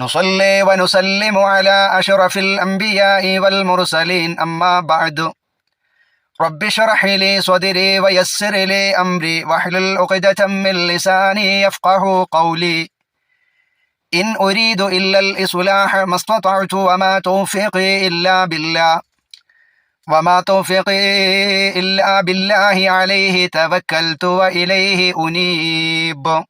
نصلي ونسلم على أشرف الأنبياء والمرسلين أما بعد. رب اشرح لي صدري ويسر لي أمري واحلل عقدة من لساني يفقه قولي. إن أريد إلا الإصلاح ما استطعت وما توفيقي إلا بالله. وما توفيقي إلا بالله عليه توكلت وإليه أنيب.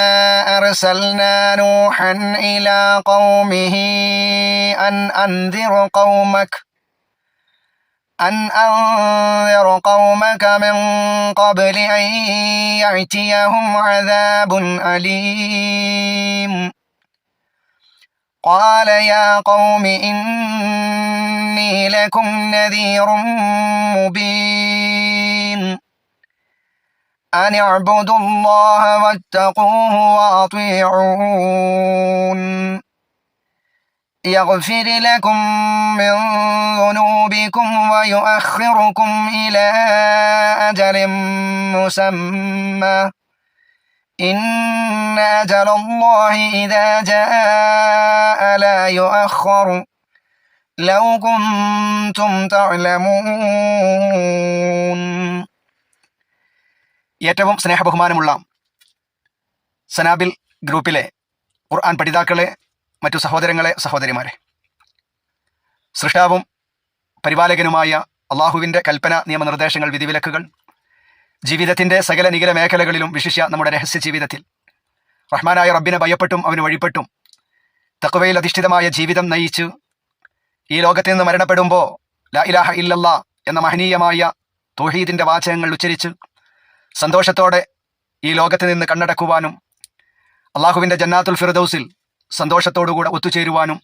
أرسلنا نوحا إلى قومه أن أنذر قومك أن أنذر قومك من قبل أن يأتيهم عذاب أليم. قال يا قوم إني لكم نذير مبين. أن اعبدوا الله واتقوه وأطيعون. يغفر لكم من ذنوبكم ويؤخركم إلى أجل مسمى. إن أجل الله إذا جاء لا يؤخر. لو كنتم تعلمون. ഏറ്റവും സ്നേഹബഹുമാനമുള്ള സനാബിൽ ഗ്രൂപ്പിലെ ഖുർആൻ പഠിതാക്കളെ മറ്റു സഹോദരങ്ങളെ സഹോദരിമാരെ. സൃഷ്ടാവും പരിപാലകനുമായ അള്ളാഹുവിന്റെ കൽപ്പന നിയമനിർദ്ദേശങ്ങൾ വിധിവിലക്കുകൾ ജീവിതത്തിന്റെ സകല നികല മേഖലകളിലും വിശിഷ്യ നമ്മുടെ രഹസ്യ ജീവിതത്തിൽ. റഹ്മാനായ റബ്ബിനെ ഭയപ്പെട്ടും അവന് വഴിപ്പെട്ടും തക്കവയിൽ അധിഷ്ഠിതമായ ജീവിതം നയിച്ച് ഈ ലോകത്തിൽ നിന്ന് മരണപ്പെടുമ്പോൾ ലാ ഇലാഹ ഇല്ലല്ല എന്ന മഹനീയമായ തോഹീദിന്റെ വാചകങ്ങൾ ഉച്ചരിച്ച് സന്തോഷത്തോടെ ഈ ലോകത്ത് നിന്ന് കണ്ണടക്കുവാനും അള്ളാഹുവിന്റെ ജന്നാത്തുൽ ഫിറദൌസിൽ സന്തോഷത്തോടുകൂടെ ഒത്തുചേരുവാനും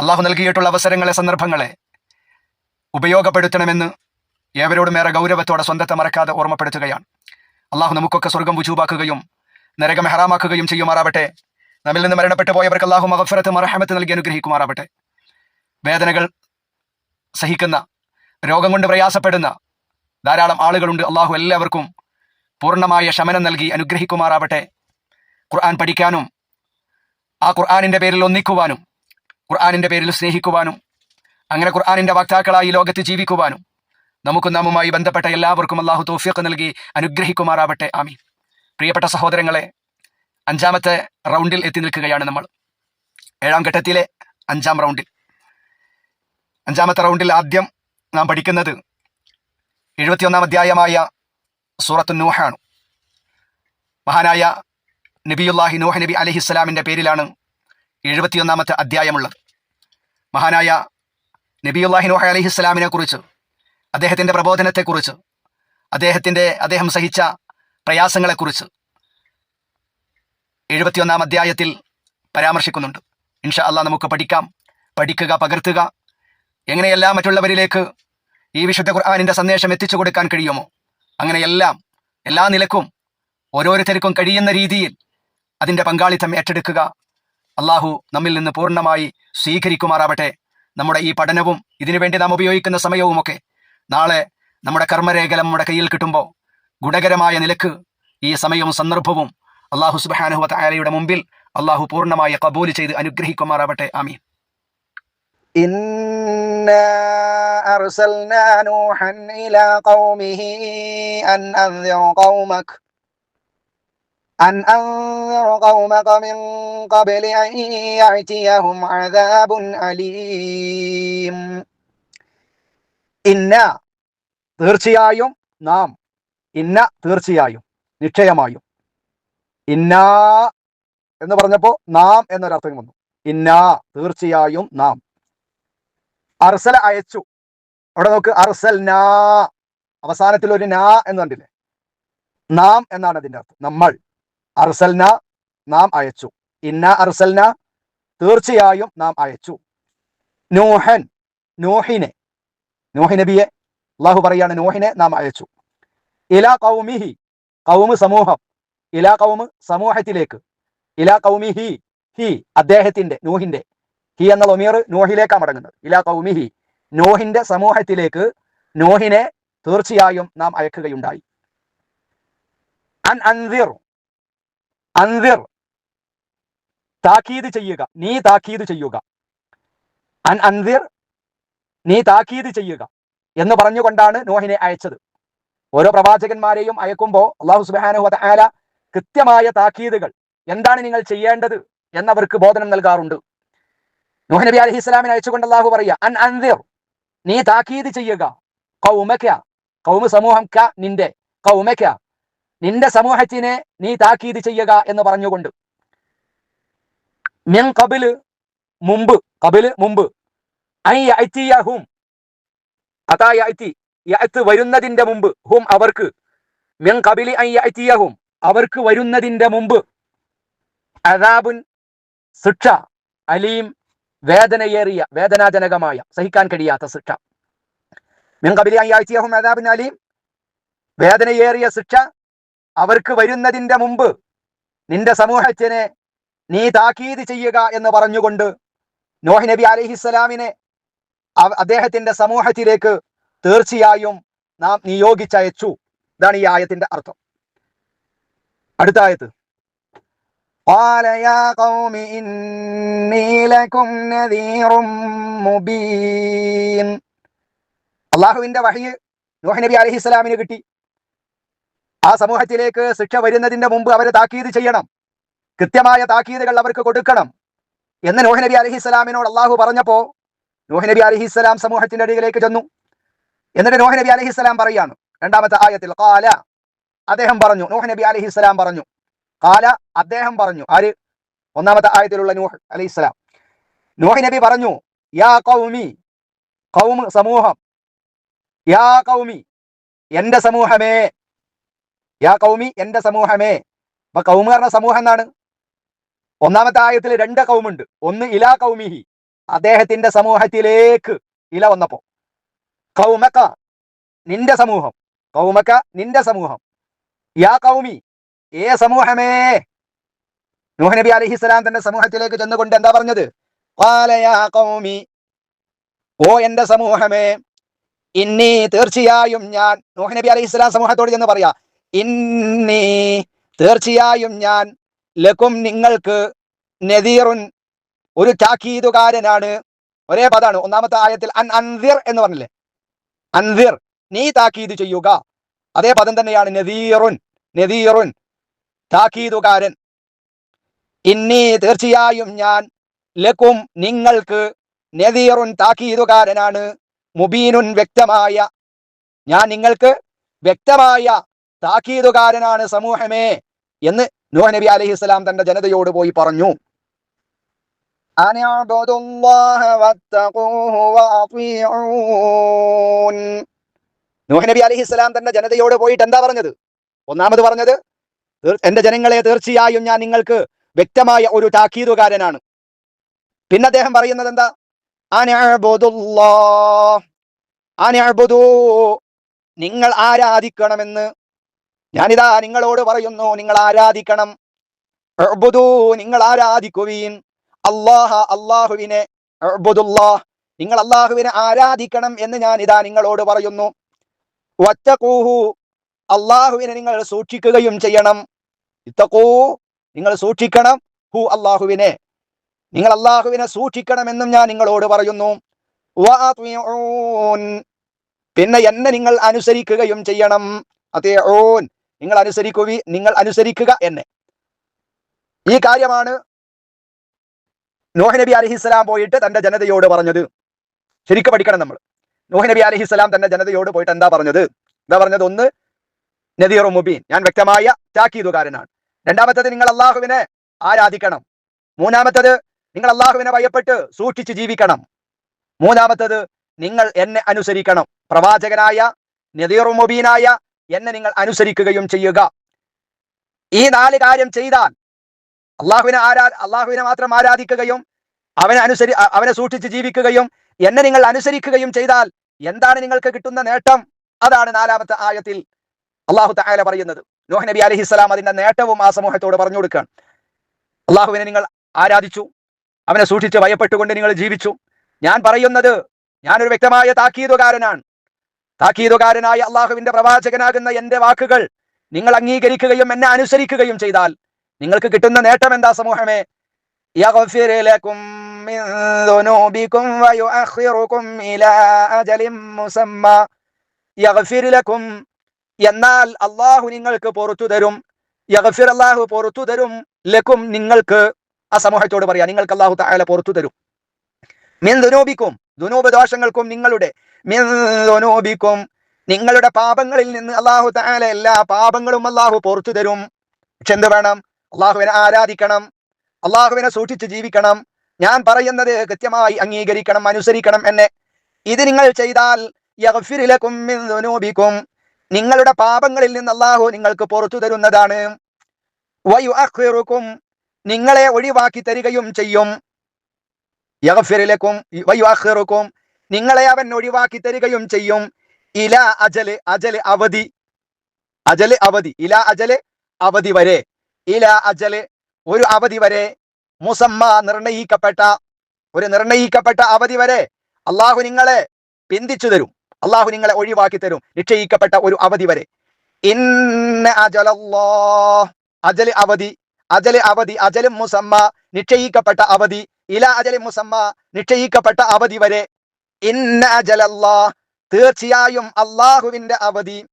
അള്ളാഹു നൽകിയിട്ടുള്ള അവസരങ്ങളെ സന്ദർഭങ്ങളെ ഉപയോഗപ്പെടുത്തണമെന്ന് ഏവരോടും ഏറെ ഗൗരവത്തോടെ സ്വന്തത്തെ മറക്കാതെ ഓർമ്മപ്പെടുത്തുകയാണ്. അള്ളാഹു നമുക്കൊക്കെ സ്വർഗം വുജൂബാക്കുകയും നരകം ഹറാമാക്കുകയും ചെയ്യുമാറാവട്ടെ. നമ്മിൽ നിന്ന് മരണപ്പെട്ടു പോയവർക്ക് അള്ളാഹു മഹഫറത്ത് മറഹമത്ത് നൽകി അനുഗ്രഹിക്കുമാറാവട്ടെ. വേദനകൾ സഹിക്കുന്ന രോഗം കൊണ്ട് പ്രയാസപ്പെടുന്ന ധാരാളം ആളുകളുണ്ട്. അള്ളാഹു എല്ലാവർക്കും പൂർണമായ ശമനം നൽകി അനുഗ്രഹിക്കുമാറാവട്ടെ. ഖുർആൻ പഠിക്കാനും ആ ഖുർആാനിന്റെ പേരിൽ ഒന്നിക്കുവാനും ഖുർആാനിന്റെ പേരിൽ സ്നേഹിക്കുവാനും അങ്ങനെ ഖുർആാനിന്റെ വക്താക്കളായി ലോകത്ത് ജീവിക്കുവാനും നമുക്കും നാമുമായി ബന്ധപ്പെട്ട എല്ലാവർക്കും അള്ളാഹു തോഫിയൊക്കെ നൽകി അനുഗ്രഹിക്കുമാറാവട്ടെ. ആമി പ്രിയപ്പെട്ട സഹോദരങ്ങളെ അഞ്ചാമത്തെ റൗണ്ടിൽ എത്തി നിൽക്കുകയാണ് നമ്മൾ. ഏഴാം ഘട്ടത്തിലെ അഞ്ചാം റൗണ്ടിൽ. അഞ്ചാമത്തെ റൗണ്ടിൽ ആദ്യം നാം പഠിക്കുന്നത് എഴുപത്തിയൊന്നാം അധ്യായമായ സൂറത്തു നൂഹാണ്. മഹാനായ നബിയുല്ലാഹി നൂഹ് നബി അലഹിസ്സലാമിന്റെ പേരിലാണ് എഴുപത്തിയൊന്നാമത്തെ അധ്യായമുള്ളത്. മഹാനായ നബിയുല്ലാഹി നൂഹ് അലഹിസ്സലാമിനെ കുറിച്ച് അദ്ദേഹത്തിന്റെ പ്രബോധനത്തെക്കുറിച്ച് അദ്ദേഹത്തിന്റെ അദ്ദേഹം സഹിച്ച പ്രയാസങ്ങളെക്കുറിച്ച് എഴുപത്തിയൊന്നാം അധ്യായത്തിൽ പരാമർശിക്കുന്നുണ്ട്. ഇൻഷാ അല്ലാ നമുക്ക് പഠിക്കാം. പഠിക്കുക പകർത്തുക. എങ്ങനെയെല്ലാം മറ്റുള്ളവരിലേക്ക് ഈ വിശുദ്ധ ഖുർആാനിന്റെ സന്ദേശം എത്തിച്ചു കൊടുക്കാൻ കഴിയുമോ? അങ്ങനെയെല്ലാം എല്ലാ നിലക്കും ഓരോരുത്തർക്കും കഴിയുന്ന രീതിയിൽ അതിന്റെ പങ്കാളിത്തം ഏറ്റെടുക്കുക. അള്ളാഹു നമ്മിൽ നിന്ന് പൂർണമായി സ്വീകരിക്കുമാറാവട്ടെ. നമ്മുടെ ഈ പഠനവും ഇതിനുവേണ്ടി നാം ഉപയോഗിക്കുന്ന സമയവുമൊക്കെ നാളെ നമ്മുടെ കർമ്മരേഖ നമ്മുടെ കയ്യിൽ കിട്ടുമ്പോൾ ഗുണകരമായ നിലയ്ക്ക് ഈ സമയവും സന്ദർഭവും അള്ളാഹു സുബാനുഹത്ത ആലയുടെ മുമ്പിൽ അള്ളാഹു പൂർണമായി കബൂൽ ചെയ്ത് അനുഗ്രഹിക്കുമാറാവട്ടെ. ആമീൻ. إنا أرسلنا نوحا إلى قومه أن أنذر قومك أن أنذر قومك من قبل أن يأتيهم عذاب أليم ഇന്ന തീർച്ചയായും നാം ഇന്ന തീർച്ചയായും നിശ്ചയമായും ഇന്ന എന്ന് പറഞ്ഞപ്പോ നാം എന്നൊരർത്ഥം വന്നു ഇന്ന തീർച്ചയായും നാം അർസല അയച്ചു. അവിടെ നോക്ക് അർസൽ നാ അവസാനത്തിൽ ഒരു നാ എന്ന് കണ്ടില്ലേ നാം എന്നാണ് അതിന്റെ അർത്ഥം. നമ്മൾ അർസൽന നാം അയച്ചു. ഇന്ന അർസൽന തീർച്ചയായും നാം അയച്ചു. നോഹൻ നോഹിനെ. നോഹി നബിയെ അള്ളാഹു പറയാണ് നോഹിനെ നാം അയച്ചു. ഇല കൗമിഹി കൗമ് സമൂഹം. ഇല കൗമ് സമൂഹത്തിലേക്ക്. ഇല കൗമിഹി ഹി അദ്ദേഹത്തിന്റെ നൂഹിന്റെ ഹി എന്ന ഒമീർ നോഹിലേക്കാണ് മടങ്ങുന്നത്. ഇലാ കൗമിഹി നോഹിന്റെ സമൂഹത്തിലേക്ക് നോഹിനെ തീർച്ചയായും നാം അയക്കുകയുണ്ടായി. അൻ താക്കീത് ചെയ്യുക. നീ താക്കീത് ചെയ്യുക. അൻ അൻവിർ നീ താക്കീത് ചെയ്യുക. എന്ന് പറഞ്ഞുകൊണ്ടാണ് നോഹിനെ അയച്ചത്. ഓരോ പ്രവാചകന്മാരെയും അയക്കുമ്പോൾ അള്ളാഹു സുബാനു കൃത്യമായ താക്കീതുകൾ. എന്താണ് നിങ്ങൾ ചെയ്യേണ്ടത് എന്നവർക്ക് ബോധനം നൽകാറുണ്ട്. നോഹ് നബി അലഹി ഇസ്ലാമിനെ അയച്ചുകൊണ്ട് അള്ളാഹു പറയുക അൻ അൻദിർ നീ താക്കീത് ചെയ്യുക. കൗമക്ക കൗമ സമൂഹം ക നിന്റെ. കൗമക്ക നിന്റെ സമൂഹത്തിനെ നീ താക്കീത് ചെയ്യുക എന്ന് പറഞ്ഞുകൊണ്ട്. മിൻ കബിൽ മുമ്പ് കബിൽ മുമ്പ് ഐ യഅ്തിയഹും അതാ യഅ്തി യഅ്ത് വരുന്നതിന്റെ മുമ്പ് ഹും അവർക്ക് മിൻ കബിലി യഅ്തിയഹും അവർക്ക് വരുന്നതിന്റെ മുമ്പ് അദാബുൻ ശിക്ഷ അലീം വേദനയേറിയ വേദനാജനകമായ സഹിക്കാൻ കഴിയാത്ത ശിക്ഷ. മിൻ കബിലി ഐ യഅ്തിയഹും അലീം. വേദനയേറിയ ശിക്ഷ അവർക്ക് വരുന്നതിന്റെ മുമ്പ് നിന്റെ സമൂഹത്തിനെ നീ താക്കീത് ചെയ്യുക എന്ന് പറഞ്ഞുകൊണ്ട് നോഹി നബി അലഹിസ്സലാമിനെ അദ്ദേഹത്തിന്റെ സമൂഹത്തിലേക്ക് തീർച്ചയായും നാം നിയോഗിച്ചയച്ചു. ഇതാണ് ഈ ആയത്തിന്റെ അർത്ഥം. അടുത്ത ആയത്ത്. قال يا قوم إني لكم نذير مبين അള്ളാഹുവിന്റെ വഹി നോഹ് നബി അലഹിസ്സലാമിന് കിട്ടി ആ സമൂഹത്തിലേക്ക് ശിക്ഷ വരുന്നതിന്റെ മുമ്പ് അവരെ താക്കീത് ചെയ്യണം കൃത്യമായ താക്കീതുകൾ അവർക്ക് കൊടുക്കണം എന്ന് നോഹ് നബി അലഹിസ്സലാമിനോട് അള്ളാഹു പറഞ്ഞപ്പോ നോഹ് നബി അലഹിസ്സലാം സമൂഹത്തിന്റെ അടിയിലേക്ക് ചെന്നു എന്നിട്ട് നോഹ് നബി അലഹിസ്സലാം പറയാണ് രണ്ടാമത്തെ ആയത്തിൽ കാല അദ്ദേഹം പറഞ്ഞു നോഹ് നബി അലഹിസ്സലാം പറഞ്ഞു കാല അദ്ദേഹം പറഞ്ഞു. ആര്? ഒന്നാമത്തെ ആയത്തിലുള്ള നൂഹ് ഇസ്ലാം നോഹി നബി പറഞ്ഞു യാ കൗമി കൗമ് സമൂഹം യാ കൗമി എന്റെ സമൂഹമേ യാ കൗമി എന്റെ സമൂഹമേ. അപ്പൊ കൗമ് പറഞ്ഞ സമൂഹം എന്നാണ് ഒന്നാമത്തെ ആയത്തിൽ രണ്ട് കൗമുണ്ട് ഒന്ന് ഇലാ കൗമിഹി അദ്ദേഹത്തിന്റെ സമൂഹത്തിലേക്ക് ഇല വന്നപ്പോ. കൗമക്ക നിന്റെ സമൂഹം. കൗമക്ക നിന്റെ സമൂഹം. യാ കൗമി ഏ സമൂഹമേ? നൂഹ് നബി അലഹിസ്സലാം തന്റെ സമൂഹത്തിലേക്ക് ചെന്നുകൊണ്ട് എന്താ പറഞ്ഞത്? "ഖാല യാ കൗമി ഓ എന്റെ സമൂഹമേ ഇന്നി തീർച്ചയായും ഞാൻ നൂഹ് നബി അലൈഹി സ്വലാം സമൂഹത്തോട് ചെന്ന് പറയാ ഇന്നി തീർച്ചയായും ഞാൻ ലക്കും നിങ്ങൾക്ക് നദീറുൻ ഒരു താക്കീതുകാരനാണ്. ഒരേ പദാണ്. ഒന്നാമത്തെ ആയത്തിൽ അൻ അൻവിർ എന്ന് പറഞ്ഞില്ലേ? അൻവിർ നീ താക്കീത് ചെയ്യുക. അതേ പദം തന്നെയാണ് നദീറുൻ നദീറുൻ. താക്കീതുകാരൻ. ഇന്നി തീർച്ചയായും ഞാൻ ലക്കും നിങ്ങൾക്ക് നെതീറുൻ താക്കീതുകാരനാണ് മുബീനുൻ വ്യക്തമായ. ഞാൻ നിങ്ങൾക്ക് വ്യക്തമായ താക്കീതുകാരനാണ് സമൂഹമേ എന്ന് നൂഹ് നബി അലൈഹിസ്സലാം തന്റെ ജനതയോട് പോയി പറഞ്ഞു. നൂഹ് നബി അലൈഹിസ്സലാം തന്റെ ജനതയോട് പോയിട്ട് എന്താ പറഞ്ഞത്? ഒന്നാമത് പറഞ്ഞത് എന്റെ ജനങ്ങളെ തീർച്ചയായും ഞാൻ നിങ്ങൾക്ക് വ്യക്തമായ ഒരു താക്കീതുകാരനാണ് പിന്നെ അദ്ദേഹം പറയുന്നത് എന്താ. നിങ്ങൾ ആരാധിക്കണമെന്ന് ഞാനിതാ നിങ്ങളോട് പറയുന്നു നിങ്ങൾ ആരാധിക്കണം നിങ്ങൾ ആരാധിക്കുവീൻ അള്ളാഹ അള്ളാഹുവിനെ. നിങ്ങൾ അള്ളാഹുവിനെ ആരാധിക്കണം എന്ന് ഞാൻ ഇതാ നിങ്ങളോട് പറയുന്നു വത്തഖൂഹു അള്ളാഹുവിനെ നിങ്ങൾ സൂക്ഷിക്കുകയും ചെയ്യണം. ഇത്തക്കൂ നിങ്ങൾ സൂക്ഷിക്കണം. ഹു അള്ളാഹുവിനെ. നിങ്ങൾ അള്ളാഹുവിനെ സൂക്ഷിക്കണമെന്നും ഞാൻ നിങ്ങളോട് പറയുന്നു. പിന്നെ എന്നെ നിങ്ങൾ അനുസരിക്കുകയും ചെയ്യണം. അതേ ഓൻ നിങ്ങൾ അനുസരിക്കുകി നിങ്ങൾ അനുസരിക്കുക എന്നെ. ഈ കാര്യമാണ് നോഹ് നബി അലഹിസ്സലാം പോയിട്ട് തന്റെ ജനതയോട് പറഞ്ഞത്. ശരിക്കും പഠിക്കണം നമ്മൾ. നോഹ് നബി അലഹിസ്സലാം തന്റെ ജനതയോട് പോയിട്ട് എന്താ പറഞ്ഞത്? എന്താ പറഞ്ഞത്? ഒന്ന് നദീർ മുബീൻ. ഞാൻ വ്യക്തമായ താക്കീതുകാരനാണ് രണ്ടാമത്തത് നിങ്ങൾ അള്ളാഹുവിനെ ആരാധിക്കണം. മൂന്നാമത്തത് നിങ്ങൾ അള്ളാഹുവിനെ ഭയപ്പെട്ട് സൂക്ഷിച്ച് ജീവിക്കണം. മൂന്നാമത്തത് നിങ്ങൾ എന്നെ അനുസരിക്കണം. പ്രവാചകനായ നദീർ മുബീനായ എന്നെ നിങ്ങൾ അനുസരിക്കുകയും ചെയ്യുക. ഈ നാല് കാര്യം ചെയ്താൽ അള്ളാഹുവിനെ ആരാ അള്ളാഹുവിനെ മാത്രം ആരാധിക്കുകയും അവനെ അനുസരി അവനെ സൂക്ഷിച്ച് ജീവിക്കുകയും എന്നെ നിങ്ങൾ അനുസരിക്കുകയും ചെയ്താൽ എന്താണ് നിങ്ങൾക്ക് കിട്ടുന്ന നേട്ടം? അതാണ് നാലാമത്തെ ആയത്തിൽ അള്ളാഹു തായാല പറയുന്നത്. നോഹ് നബി അലഹി ഇസ്ലാം അതിന്റെ നേട്ടവും ആ സമൂഹത്തോട് പറഞ്ഞു കൊടുക്കുകയാണ്. അള്ളാഹുവിനെ നിങ്ങൾ ആരാധിച്ചു? അവനെ സൂക്ഷിച്ച് ഭയപ്പെട്ടുകൊണ്ട് നിങ്ങൾ ജീവിച്ചു? ഞാൻ പറയുന്നത് ഞാനൊരു വ്യക്തമായ താക്കീതുകാരനാണ്. താക്കീതുകാരനായ അള്ളാഹുവിന്റെ പ്രവാചകനാകുന്ന എന്റെ വാക്കുകൾ നിങ്ങൾ അംഗീകരിക്കുകയും എന്നെ അനുസരിക്കുകയും ചെയ്താൽ നിങ്ങൾക്ക് കിട്ടുന്ന നേട്ടം എന്താ സമൂഹമേ? എന്നാൽ അള്ളാഹു നിങ്ങൾക്ക് പുറത്തു തരും യഗഫിർ അള്ളാഹു പുറത്തു തരും ലക്കും നിങ്ങൾക്ക് ആ സമൂഹത്തോട് പറയാം നിങ്ങൾക്ക് അള്ളാഹു താല പുറത്തു തരും. മിൻ ദുനൂബിക്കും ദുനോപദോഷങ്ങൾക്കും നിങ്ങളുടെ മിൻ ദുനൂബിക്കും നിങ്ങളുടെ പാപങ്ങളിൽ നിന്ന് അള്ളാഹു താല എല്ലാ പാപങ്ങളും അള്ളാഹു പുറത്തു തരും. എന്ത് വേണം? അള്ളാഹുവിനെ ആരാധിക്കണം അള്ളാഹുവിനെ സൂക്ഷിച്ച് ജീവിക്കണം. ഞാൻ പറയുന്നത് കൃത്യമായി അംഗീകരിക്കണം അനുസരിക്കണം എന്നെ. ഇത് നിങ്ങൾ ചെയ്താൽ യഗ്ഫിർ മിൻ നിങ്ങളുടെ പാപങ്ങളിൽ നിന്ന് അള്ളാഹു നിങ്ങൾക്ക് പുറത്തു തരുന്നതാണ്. വയുഅഖിറുക്കും നിങ്ങളെ ഒഴിവാക്കി തരികയും ചെയ്യും. നിങ്ങളെ അവൻ ഒഴിവാക്കി തരികയും ചെയ്യും. ഇല അജൽ അജൽ അവധി. അജൽ അവധി ഇല അജൽ അവധി വരെ. ഇല അജൽ ഒരു അവധി വരെ മുസമ്മ നിർണയിക്കപ്പെട്ട ഒരു നിർണയിക്കപ്പെട്ട അവധി വരെ അള്ളാഹു നിങ്ങളെ പിന്തിച്ചു തരും. അള്ളാഹു നിങ്ങളെ ഒഴിവാക്കി തരും. നിശ്ചയിക്കപ്പെട്ട ഒരു അവധി വരെ. അജൽ അവധി. അജൽ അവധി. അജലും മുസമ്മ. നിശ്ചയിക്കപ്പെട്ട അവധി. ഇല അജലി മുസമ്മ. നിശ്ചയിക്കപ്പെട്ട അവധി വരെ. ഇന്ന അജലല്ലാ തീർച്ചയായും അള്ളാഹുവിന്റെ അവധി.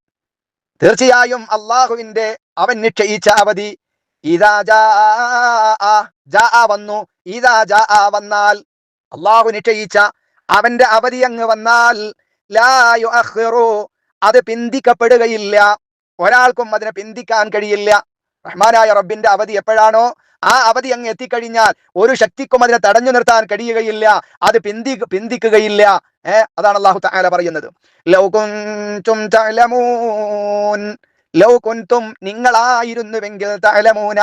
തീർച്ചയായും അള്ളാഹുവിന്റെ അവൻ നിശ്ചയിച്ച അവധി. ഇതാ ജാ വന്നു. ഇതാ ജാ വന്നാൽ. അള്ളാഹു നിശ്ചയിച്ച അവന്റെ അവധി അങ്ങ് വന്നാൽ അത് പിന്തിക്കപ്പെടുകയില്ല. ഒരാൾക്കും അതിനെ പിന്തിക്കാൻ കഴിയില്ല. റഹ്മാനായ റബ്ബിന്റെ അവധി എപ്പോഴാണോ? ആ അവധി അങ്ങ് എത്തിക്കഴിഞ്ഞാൽ ഒരു ശക്തിക്കും അതിനെ തടഞ്ഞു നിർത്താൻ കഴിയുകയില്ല. അത് പിന്തി പിന്തിക്കുകയില്ല. ഏർ അതാണ് അള്ളാഹു തആല പറയുന്നത്. ലൗ ലൗ നിങ്ങളായിരുന്നുവെങ്കിൽ തഅലമൂന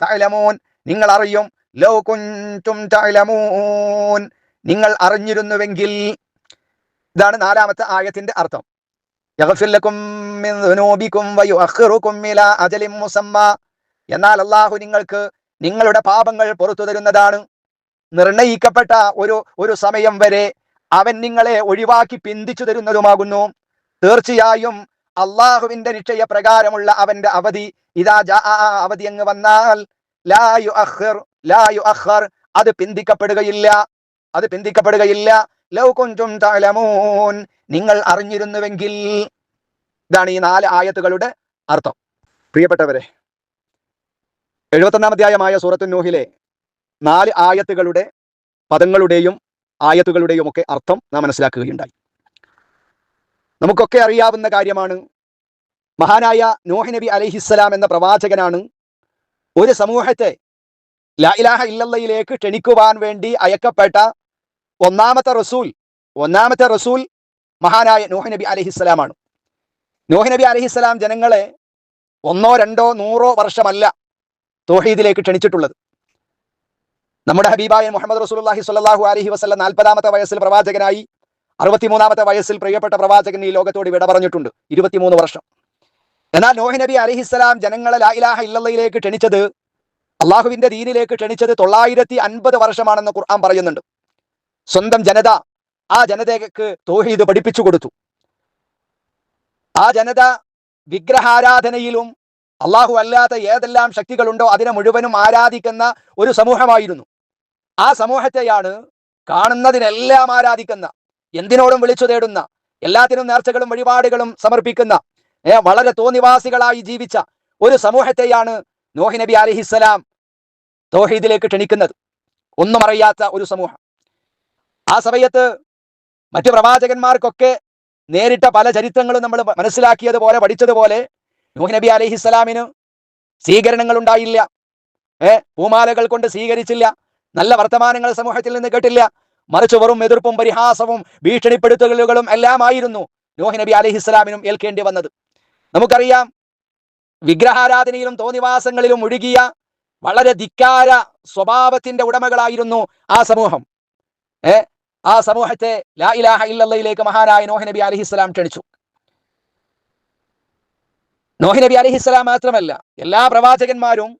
തഅലമൂൻ നിങ്ങൾ അറിയും ലൗ കുൻതും തഅലമൂൻ. നിങ്ങൾ അറിഞ്ഞിരുന്നുവെങ്കിൽ ഇതാണ് നാലാമത്തെ ആയത്തിന്റെ അർത്ഥം. എന്നാൽ അള്ളാഹു നിങ്ങൾക്ക് നിങ്ങളുടെ പാപങ്ങൾ പുറത്തു തരുന്നതാണ്. നിർണയിക്കപ്പെട്ട ഒരു ഒരു സമയം വരെ അവൻ നിങ്ങളെ ഒഴിവാക്കി പിന്തിച്ചു തരുന്നതുമാകുന്നു. തീർച്ചയായും അള്ളാഹുവിന്റെ നിശ്ചയ പ്രകാരമുള്ള അവന്റെ അവധി ഇതാ അവധി അങ്ങ് വന്നാൽ ലായു യുഅഖിർ ലായു യുഅഖർ അത് പിന്തിക്കപ്പെടുകയില്ല. അത് പിന്തിക്കപ്പെടുകയില്ല. ലൗ നിങ്ങൾ അറിഞ്ഞിരുന്നുവെങ്കിൽ ഇതാണ് ഈ നാല് ആയത്തുകളുടെ അർത്ഥം. പ്രിയപ്പെട്ടവരെ എഴുപത്തൊന്നാം അധ്യായമായ സൂറത്തു നൂഹിലെ നാല് ആയത്തുകളുടെ പദങ്ങളുടെയും ആയത്തുകളുടെയും ഒക്കെ അർത്ഥം നാം മനസ്സിലാക്കുകയുണ്ടായി. നമുക്കൊക്കെ അറിയാവുന്ന കാര്യമാണ് മഹാനായ നൂഹ് നബി അലൈഹിസ്സലാം എന്ന പ്രവാചകനാണ് ഒരു സമൂഹത്തെ ലാ ഇലാഹ ഇല്ലയിലേക്ക് ക്ഷണിക്കുവാൻ വേണ്ടി അയക്കപ്പെട്ട ഒന്നാമത്തെ റസൂൽ ഒന്നാമത്തെ റസൂൽ മഹാനായ നൂഹ് നബി അലഹിസ്സലാമാണ്. നൂഹ് നബി അലഹിസ്സലാം ജനങ്ങളെ ഒന്നോ രണ്ടോ നൂറോ വർഷമല്ല തോഹീദിലേക്ക് ക്ഷണിച്ചിട്ടുള്ളത്. നമ്മുടെ ഹബീബായ മുഹമ്മദ് റസൂൽ അള്ളാഹി സ്വല്ലാഹു അലഹി വസല്ലം നാൽപ്പതാമത്തെ വയസ്സിൽ പ്രവാചകനായി അറുപത്തിമൂന്നാമത്തെ വയസ്സിൽ പ്രിയപ്പെട്ട പ്രവാചകൻ ഈ ലോകത്തോട് വിട പറഞ്ഞിട്ടുണ്ട് ഇരുപത്തിമൂന്ന് വർഷം. എന്നാൽ നോഹി നബി അലഹിസ്സലാം ജനങ്ങളെ ലാ ഇല്ലയിലേക്ക് ക്ഷണിച്ചത് അള്ളാഹുവിന്റെ ദീനിലേക്ക് ക്ഷണിച്ചത് തൊള്ളായിരത്തി അൻപത് വർഷമാണെന്ന് ഖുർആൻ പറയുന്നുണ്ട്. സ്വന്തം ജനത ആ ജനതയ്ക്ക് തോഹീദ് പഠിപ്പിച്ചു കൊടുത്തു. ആ ജനത വിഗ്രഹാരാധനയിലും അള്ളാഹു അല്ലാത്ത ഏതെല്ലാം ശക്തികളുണ്ടോ അതിനെ മുഴുവനും ആരാധിക്കുന്ന ഒരു സമൂഹമായിരുന്നു. ആ സമൂഹത്തെയാണ് കാണുന്നതിനെല്ലാം ആരാധിക്കുന്ന എന്തിനോടും വിളിച്ചു തേടുന്ന എല്ലാത്തിനും നേർച്ചകളും വഴിപാടുകളും സമർപ്പിക്കുന്ന വളരെ തോന്നിവാസികളായി ജീവിച്ച ഒരു സമൂഹത്തെയാണ് നോഹി നബി അലിഹിസ്സലാം തൗഹീദിലേക്ക് ക്ഷണിക്കുന്നത്. ഒന്നും അറിയാത്ത ഒരു സമൂഹം. ആ സമയത്ത് മറ്റു പ്രവാചകന്മാർക്കൊക്കെ നേരിട്ട പല ചരിത്രങ്ങളും നമ്മൾ മനസ്സിലാക്കിയതുപോലെ പഠിച്ചതുപോലെ നൂഹ് നബി അലൈഹിസ്സലാമിന് സ്വീകരണങ്ങൾ ഉണ്ടായില്ല. ഏ പൂമാലകൾ കൊണ്ട് സ്വീകരിച്ചില്ല. നല്ല വർത്തമാനങ്ങൾ സമൂഹത്തിൽ നിന്ന് കേട്ടില്ല. മറിച്ച് വെറും എതിർപ്പും പരിഹാസവും ഭീഷണിപ്പെടുത്തലുകളും എല്ലാമായിരുന്നു നൂഹ് നബി അലഹിസ്സലാമിനും ഏൽക്കേണ്ടി വന്നത്. നമുക്കറിയാം വിഗ്രഹാരാധനയിലും തോന്നിവാസങ്ങളിലും ഒഴുകിയ വളരെ ധിക്കാര സ്വഭാവത്തിന്റെ ഉടമകളായിരുന്നു ആ സമൂഹം. ഏ ആ സമൂഹത്തെ ലാ ഇലാഹ ഇല്ലയിലേക്ക് മഹാനായ നോഹ് നബി അലഹിസ്സലാം ക്ഷണിച്ചു. നോഹ് നബി അലഹിസ്സലാം മാത്രമല്ല എല്ലാ പ്രവാചകന്മാരും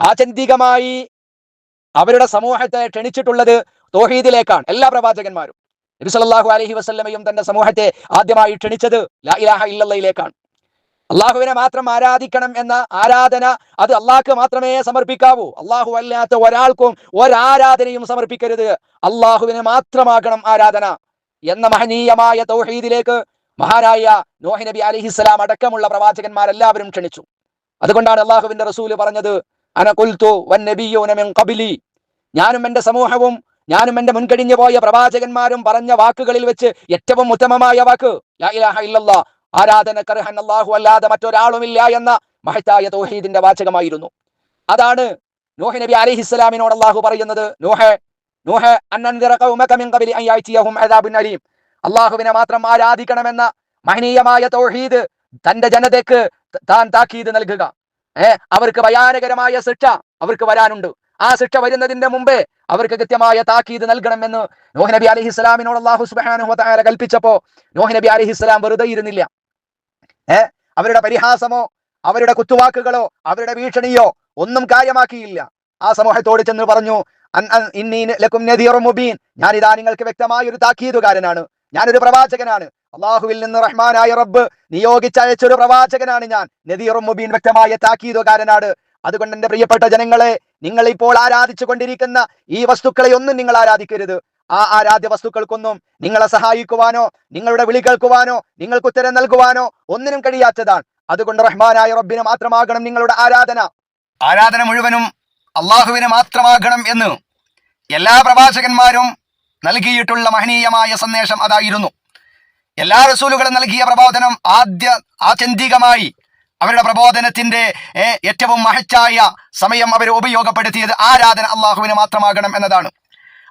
ആചന്തികമായി അവരുടെ സമൂഹത്തെ ക്ഷണിച്ചിട്ടുള്ളത് തോഹീദിലേക്കാണ് എല്ലാ പ്രവാചകന്മാരും. നബി സല്ലല്ലാഹു അലൈഹി വസല്ലമയും തന്റെ സമൂഹത്തെ ആദ്യമായി ക്ഷണിച്ചത് ലാ ഇലാഹ ഇല്ലല്ലയിലേക്കാണ്. അള്ളാഹുവിനെ മാത്രം ആരാധിക്കണം എന്ന ആരാധന അത് അള്ളാഹ്ക്ക് മാത്രമേ സമർപ്പിക്കാവൂ. അള്ളാഹു അല്ലാത്ത ഒരാൾക്കും ഒരാരാധനയും സമർപ്പിക്കരുത്. അള്ളാഹുവിനെ മാത്രമാകണം ആരാധന എന്ന മഹനീയമായ തൗഹീദിലേക്ക് മഹാനായ നോഹി നബി അലിഹിസ്സലാം അടക്കമുള്ള പ്രവാചകന്മാരെല്ലാവരും ക്ഷണിച്ചു. അതുകൊണ്ടാണ് അള്ളാഹുവിന്റെ റസൂൽ പറഞ്ഞത് അനകുൽത്തു വൻ നബിയൂന മിൻ ഖബിലി. ഞാനും എന്റെ സമൂഹവും ഞാനും എന്റെ മുൻകഴിഞ്ഞു പോയ പ്രവാചകന്മാരും പറഞ്ഞ വാക്കുകളിൽ വെച്ച് ഏറ്റവും ഉത്തമമായ വാക്ക് ആരാധനക്കർഹൻ അള്ളാഹു അല്ലാതെ മറ്റൊരാളുമില്ല എന്ന മഹത്തായ തോഹീദിന്റെ വാചകമായിരുന്നു. അതാണ് നോഹ് നബി അലിഹിസ്സലാമിനോട് അള്ളാഹു പറയുന്നത് അലീം. അള്ളാഹുവിനെ മാത്രം ആരാധിക്കണമെന്ന മഹനീയമായ തോഹീദ് തന്റെ ജനതയ്ക്ക് താൻ താക്കീത് നൽകുക. ഏർ അവർക്ക് ഭയാനകരമായ ശിക്ഷ അവർക്ക് വരാനുണ്ട്. ആ ശിക്ഷ വരുന്നതിന്റെ മുമ്പേ അവർക്ക് കൃത്യമായ താക്കീത് നൽകണമെന്ന് നോഹ് നബി സ്വലാമിനോട് അള്ളാഹു സുബ്ഹാനഹു വതആല കൽപ്പിച്ചപ്പോ നോഹ് നബി സ്വലാം വെറുതെ ഇരുന്നില്ല. ഏ? അവരുടെ പരിഹാസമോ അവരുടെ കുത്തുവാക്കുകളോ അവരുടെ ഭീഷണിയോ ഒന്നും കാര്യമാക്കിയില്ല. ആ സമൂഹത്തോട് ചെന്ന് പറഞ്ഞു "അൻ- അൻ ലക്കും നദീറും മുബീൻ. ഞാൻ ഇതാ നിങ്ങൾക്ക് വ്യക്തമായ ഒരു താക്കീതുകാരനാണ്. ഞാനൊരു പ്രവാചകനാണ്. അള്ളാഹുവിൽ നിന്ന് റഹ്മാനായ റബ്ബ് നിയോഗിച്ചയച്ചൊരു പ്രവാചകനാണ് ഞാൻ. നദീറും മുബീൻ വ്യക്തമായ താക്കീതുകാരനാണ്. അതുകൊണ്ട് എന്റെ പ്രിയപ്പെട്ട ജനങ്ങളെ നിങ്ങൾ ഇപ്പോൾ ആരാധിച്ചു കൊണ്ടിരിക്കുന്ന ഈ വസ്തുക്കളെ ഒന്നും നിങ്ങൾ ആരാധിക്കരുത്. ആ ആരാധ്യ വസ്തുക്കൾക്കൊന്നും നിങ്ങളെ സഹായിക്കുവാനോ നിങ്ങളുടെ വിളി കേൾക്കുവാനോ നിങ്ങൾക്ക് ഉത്തരം നൽകുവാനോ ഒന്നിനും കഴിയാത്തതാണ്. അതുകൊണ്ട് റഹ്മാനായ റബ്ബിന് മാത്രമാകണം നിങ്ങളുടെ ആരാധന. ആരാധന മുഴുവനും അള്ളാഹുവിന് മാത്രമാകണം എന്ന് എല്ലാ പ്രവാചകന്മാരും നൽകിയിട്ടുള്ള മഹനീയമായ സന്ദേശം അതായിരുന്നു. എല്ലാ റസൂലുകളും നൽകിയ പ്രബോധനം ആദ്യ ആത്യന്തികമായി അവരുടെ പ്രബോധനത്തിന്റെ ഏറ്റവും മഹച്ചായ സമയം അവർ ഉപയോഗപ്പെടുത്തിയത് ആരാധന അള്ളാഹുവിന് മാത്രമാകണം എന്നതാണ്.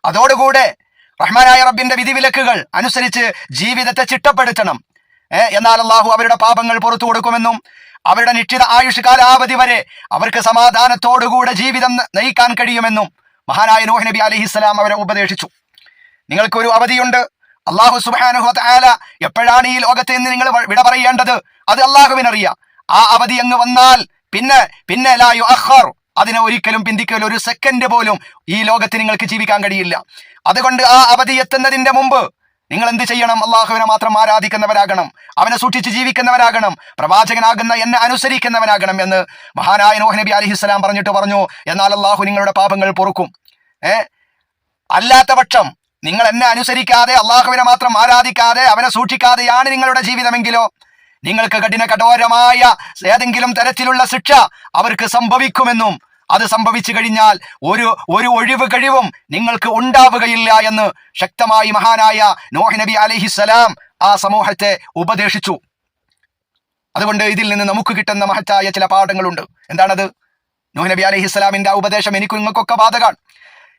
അതോടുകൂടെ റഹ്മാനായ റബ്ബിന്റെ വിധിവിലക്കുകൾ അനുസരിച്ച് ജീവിതത്തെ ചിട്ടപ്പെടുത്തണം. എന്നാൽ അള്ളാഹു അവരുടെ പാപങ്ങൾ പുറത്തു കൊടുക്കുമെന്നും അവരുടെ നിശ്ചിത ആയുഷ് കാലാവധി വരെ അവർക്ക് സമാധാനത്തോടുകൂടെ ജീവിതം നയിക്കാൻ കഴിയുമെന്നും മഹാനായ നോഹ് നബി അലഹിസ്സലാം അവരെ ഉപദേശിച്ചു. നിങ്ങൾക്കൊരു അവധിയുണ്ട്. അള്ളാഹു സുബാനുഹത്ത് ആല എപ്പോഴാണ് ഈ ലോകത്ത് നിന്ന് നിങ്ങൾ വിട പറയേണ്ടത്? അത് അള്ളാഹുവിനറിയാം ആ അവധി അങ്ങ് വന്നാൽ പിന്നെ പിന്നെ ലായു അഹർ അതിനെ ഒരിക്കലും പിന്തിക്കൽ ഒരു സെക്കൻഡ് പോലും ഈ ലോകത്ത് നിങ്ങൾക്ക് ജീവിക്കാൻ കഴിയില്ല. അതുകൊണ്ട് ആ അവധി എത്തുന്നതിന്റെ മുമ്പ് നിങ്ങൾ എന്ത് ചെയ്യണം? അള്ളാഹുവിനെ മാത്രം ആരാധിക്കുന്നവരാകണം. അവനെ സൂക്ഷിച്ച് ജീവിക്കുന്നവരാകണം. പ്രവാചകനാകുന്ന എന്നെ അനുസരിക്കുന്നവനാകണം എന്ന് മഹാനായ നോഹ് നബി അലിഹിസ്സലാം പറഞ്ഞിട്ട് പറഞ്ഞു എന്നാൽ അള്ളാഹു നിങ്ങളുടെ പാപങ്ങൾ പൊറുക്കും. ഏ? അല്ലാത്ത പക്ഷം നിങ്ങൾ എന്നെ അനുസരിക്കാതെ അള്ളാഹുവിനെ മാത്രം ആരാധിക്കാതെ അവനെ സൂക്ഷിക്കാതെയാണ് നിങ്ങളുടെ ജീവിതമെങ്കിലോ നിങ്ങൾക്ക് കഠിന കഠോരമായ ഏതെങ്കിലും തരത്തിലുള്ള ശിക്ഷ അവർക്ക് സംഭവിക്കുമെന്നും അത് സംഭവിച്ചു കഴിഞ്ഞാൽ ഒരു ഒരു ഒഴിവ് കഴിവും നിങ്ങൾക്ക് ഉണ്ടാവുകയില്ല എന്ന് ശക്തമായി മഹാനായ നോഹ് നബി അലഹിസലാം ആ സമൂഹത്തെ ഉപദേശിച്ചു. അതുകൊണ്ട് ഇതിൽ നിന്ന് നമുക്ക് കിട്ടുന്ന മഹത്തായ ചില പാഠങ്ങളുണ്ട്. എന്താണത്? നൂഹ് നബി അലൈഹി ഇസ്ലാമിന്റെ ആ ഉപദേശം എനിക്കും നിങ്ങൾക്കൊക്കെ ബാധകമാണ്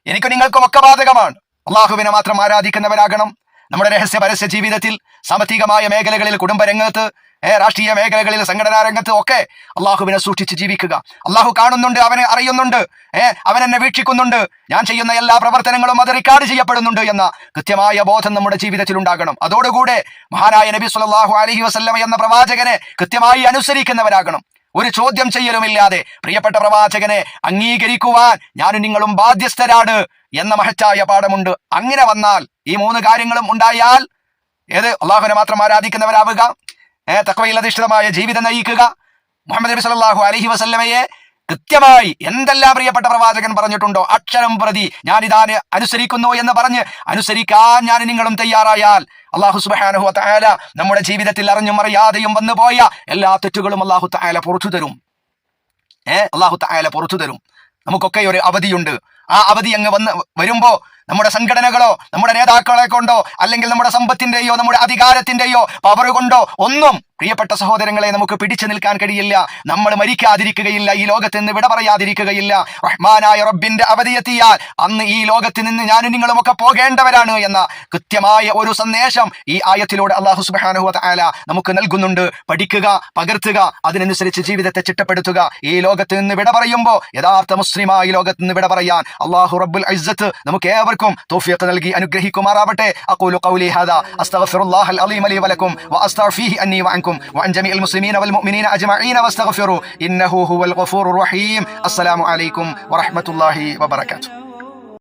എനിക്കും നിങ്ങൾക്കും ഒക്കെ ബാധകമാണ്. അള്ളാഹുവിനെ മാത്രം ആരാധിക്കുന്നവരാകണം. നമ്മുടെ രഹസ്യ പരസ്യ ജീവിതത്തിൽ സാമ്പത്തികമായ മേഖലകളിൽ കുടുംബരംഗത്ത് രാഷ്ട്രീയ മേഖലകളിൽ സംഘടനാ രംഗത്ത് ഒക്കെ അള്ളാഹുവിനെ സൂക്ഷിച്ച് ജീവിക്കുക. അള്ളാഹു കാണുന്നുണ്ട് അവനെ അറിയുന്നുണ്ട് ഏ അവൻ എന്നെ വീക്ഷിക്കുന്നുണ്ട്. ഞാൻ ചെയ്യുന്ന എല്ലാ പ്രവർത്തനങ്ങളും അത് റെക്കോർഡ് ചെയ്യപ്പെടുന്നുണ്ട് എന്ന കൃത്യമായ ബോധം നമ്മുടെ ജീവിതത്തിൽ ഉണ്ടാകണം. അതോടുകൂടെ മഹാനായ നബി സല്ലല്ലാഹു അലഹി വസല്ലമ എന്ന പ്രവാചകനെ കൃത്യമായി അനുസരിക്കുന്നവരാകണം. ഒരു ചോദ്യം ചെയ്യലുമില്ലാതെ പ്രിയപ്പെട്ട പ്രവാചകനെ അംഗീകരിക്കുവാൻ ഞാനും നിങ്ങളും ബാധ്യസ്ഥരാണ് എന്ന മഹച്ചായ പാഠമുണ്ട്. അങ്ങനെ വന്നാൽ ഈ മൂന്ന് കാര്യങ്ങളും ഉണ്ടായാൽ ഏത്? അള്ളാഹുവിനെ മാത്രം ആരാധിക്കുന്നവരാവുക. ഏ തക്വയിൽ അധിഷ്ഠിതമായ ജീവിതം നയിക്കുക. മുഹമ്മദ് നബി സല്ലാഹു അലഹി വസല്ലമയെ കൃത്യമായി എന്തെല്ലാം പ്രിയപ്പെട്ട പ്രവാചകൻ പറഞ്ഞിട്ടുണ്ടോ? അക്ഷരം പ്രതി ഇതാന് അനുസരിക്കുന്നു എന്ന് പറഞ്ഞ് അനുസരിക്കാൻ ഞാൻ നിങ്ങളും തയ്യാറായാൽ അള്ളാഹു സുബ്ഹാനഹു തായാല നമ്മുടെ ജീവിതത്തിൽ അറിഞ്ഞും അറിയാതെയും വന്നു പോയ എല്ലാ തെറ്റുകളും അള്ളാഹു തആല പുറത്തു തരും. ഏ? അള്ളാഹു തആല പുറത്തു തരും. നമുക്കൊക്കെ ഒരു അവധിയുണ്ട്. ആ അവധി അങ്ങ് വന്ന് വരുമ്പോ നമ്മുടെ സംഘടനകളോ നമ്മുടെ നേതാക്കളെ കൊണ്ടോ അല്ലെങ്കിൽ നമ്മുടെ സമ്പത്തിന്റെയോ നമ്മുടെ അധികാരത്തിന്റെയോ പവർ കൊണ്ടോ ഒന്നും പ്രിയപ്പെട്ട സഹോദരങ്ങളെ നമുക്ക് പിടിച്ചു നിൽക്കാൻ കഴിയില്ല. നമ്മൾ മരിക്കാതിരിക്കുകയില്ല ഈ ലോകത്ത് നിന്ന് വിട പറയാതിരിക്കുകയില്ല. റഹ്മാനായ റബ്ബിന്റെ അവധിയെത്തിയാൽ അന്ന് ഈ ലോകത്ത് നിന്ന് ഞാനും നിങ്ങളുമൊക്കെ പോകേണ്ടവരാണ് എന്ന കൃത്യമായ ഒരു സന്ദേശം ഈ ആയത്തിലൂടെ അള്ളാഹു സുബാനുഹു ആല നമുക്ക് നൽകുന്നുണ്ട്. പഠിക്കുക പകർത്തുക അതിനനുസരിച്ച് ജീവിതത്തെ ചിട്ടപ്പെടുത്തുക. ഈ ലോകത്ത് നിന്ന് വിട പറയുമ്പോൾ യഥാർത്ഥ മുസ്ലിമായി ലോകത്ത് നിന്ന് വിട പറയാൻ അള്ളാഹു റബ്ബുൽ ഇസ്സത്ത് നമുക്ക് ഏവർക്കും തോഫിയത്ത് നൽകി അനുഗ്രഹിക്കുമാറാവട്ടെ. അഖൂലു ഖൗലി ഹാദാ അസ്തഗ്ഫിറുല്ലാഹൽ അലീം അലി വലക്കും വഅസ്തഗ്ഫീഹി അന്നി عنكم وعن جميع المسلمين والمؤمنين أجمعين واستغفروا إنه هو الغفور الرحيم. السلام عليكم ورحمة الله وبركاته.